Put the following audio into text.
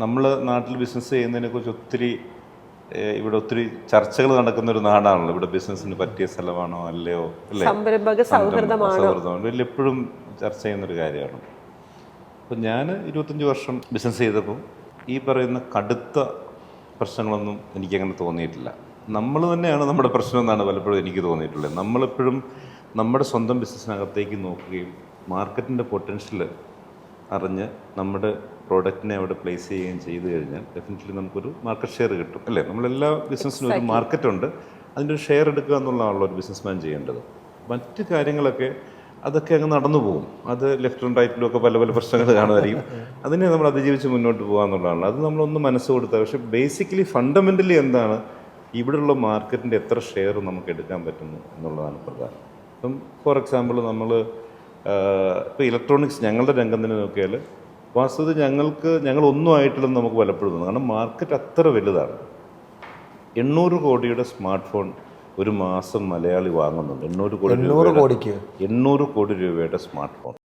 നമ്മൾ നാട്ടിൽ ബിസിനസ് ചെയ്യുന്നതിനെ കുറിച്ച് ഒത്തിരി ഇവിടെ ഒത്തിരി ചർച്ചകൾ നടക്കുന്ന ഒരു നാടാണല്ലോ. ഇവിടെ ബിസിനസ്സിന് പറ്റിയ സ്ഥലമാണോ അല്ലയോ? അല്ലേ? സംരംഭക സൗഹൃദമാണോ? എപ്പോഴും ചർച്ച ചെയ്യുന്ന ഒരു കാര്യമാണ്. അപ്പം ഞാൻ ഇരുപത്തഞ്ച് വർഷം ബിസിനസ് ചെയ്തപ്പോൾ ഈ പറയുന്ന കടുത്ത പ്രശ്നങ്ങളൊന്നും എനിക്കങ്ങനെ തോന്നിയിട്ടില്ല. നമ്മൾ തന്നെയാണ് നമ്മുടെ പ്രശ്നം എന്നാണ് പലപ്പോഴും എനിക്ക് തോന്നിയിട്ടുള്ളത്. നമ്മളെപ്പോഴും നമ്മുടെ സ്വന്തം ബിസിനസ്സിനകത്തേക്ക് നോക്കുകയും മാർക്കറ്റിന്റെ പൊട്ടൻഷ്യൽ അറിഞ്ഞ് നമ്മുടെ പ്രോഡക്റ്റിനെ അവിടെ പ്ലേസ് ചെയ്യുകയും ചെയ്തു കഴിഞ്ഞാൽ ഡെഫിനറ്റ്ലി നമുക്കൊരു മാർക്കറ്റ് ഷെയർ കിട്ടും അല്ലേ? നമ്മളെല്ലാ ബിസിനസ്സിനും ഒരു മാർക്കറ്റുണ്ട് അതിന്റെ ഒരു ഷെയർ എടുക്കുക എന്നുള്ളതാണല്ലോ ഒരു ബിസിനസ്മാൻ ചെയ്യേണ്ടത്. മറ്റ് കാര്യങ്ങളൊക്കെ അതൊക്കെ അങ്ങ് നടന്നു പോകും. അത് ലെഫ്റ്റും റൈറ്റിലും ഒക്കെ പല പല പ്രശ്നങ്ങൾ കാണുമായിരിക്കും. അതിനെ നമ്മൾ അതിജീവിച്ച് മുന്നോട്ട് പോകുക എന്നുള്ളതാണ് അത് നമ്മളൊന്ന് മനസ്സ് കൊടുത്താൽ പക്ഷേ ബേസിക്കലി ഫണ്ടമെന്റലി എന്താണ് ഇവിടെയുള്ള മാർക്കറ്റിന്റെ എത്ര ഷെയർ നമുക്ക് എടുക്കാൻ പറ്റുന്നു എന്നുള്ളതാണ് പ്രധാനം. ഇപ്പം ഫോർ എക്സാമ്പിൾ നമ്മൾ ഇപ്പോൾ ഇലക്ട്രോണിക്സ് ഞങ്ങളുടെ രംഗം തന്നെ നോക്കിയാൽ വാസ്തവത്തിൽ ഞങ്ങൾക്ക് ഞങ്ങൾ ഒന്നും ആയിട്ടില്ലെന്ന് നമുക്ക് പലപ്പോഴും തോന്നും കാരണം മാർക്കറ്റ് അത്ര വലുതാണ്. എണ്ണൂറ് കോടിയുടെ സ്മാർട്ട് ഫോൺ ഒരു മാസം മലയാളി വാങ്ങുന്നുണ്ട്. എണ്ണൂറ് കോടി എണ്ണൂറ് കോടിക്ക്? എണ്ണൂറ് കോടി രൂപയുടെ സ്മാർട്ട് ഫോൺ